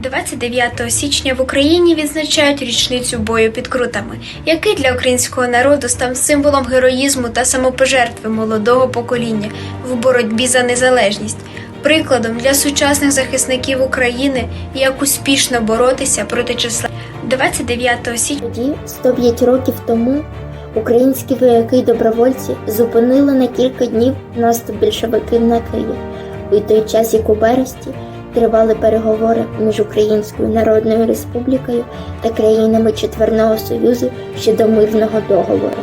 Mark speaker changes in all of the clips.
Speaker 1: 29 січня в Україні відзначають річницю бою під Крутами, який для українського народу став символом героїзму та самопожертви молодого покоління в боротьбі за незалежність, прикладом для сучасних захисників України, як успішно боротися проти числа 29 січня.
Speaker 2: Тоді, 105 років тому, українські вояки добровольці зупинили на кілька днів наступ більшовиків на Київ. У той час, як у бересті, тривали переговори між Українською Народною Республікою та країнами Четверного Союзу щодо мирного договору.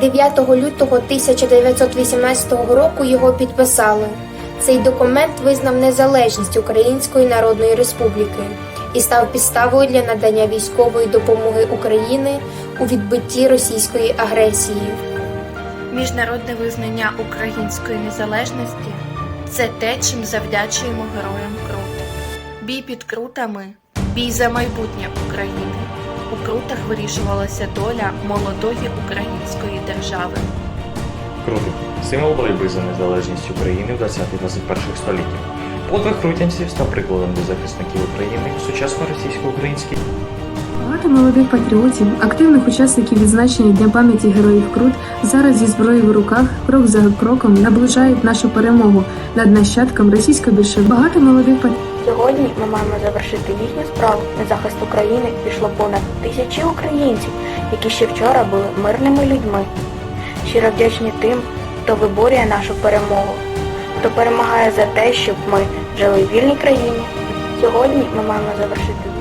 Speaker 3: 9 лютого 1918 року його підписали. Цей документ визнав незалежність Української Народної Республіки і став підставою для надання військової допомоги України у відбитті російської агресії.
Speaker 4: Міжнародне визнання української незалежності це те, чим завдячуємо героям Крут. Бій під крутами, бій за майбутнє України. У крутах вирішувалася доля молодої української держави.
Speaker 5: Крути символ боротьби за незалежність України в 20-21 столітті. Подвиг крутянців став прикладом для захисників України в сучасно російсько-українській
Speaker 6: Багато молодих патріотів, активних учасників відзначення Дня пам'яті героїв Крут зараз зі зброєю в руках, крок за кроком наближають нашу перемогу над нащадком російської більшовики. Багато молодих патріотів
Speaker 7: Сьогодні ми маємо завершити їхню справу. На захист України пішло понад тисячі українців, які ще вчора були мирними людьми. Щиро вдячні тим, хто виборює нашу перемогу, хто перемагає за те, щоб ми жили в вільній країні. Сьогодні ми маємо завершити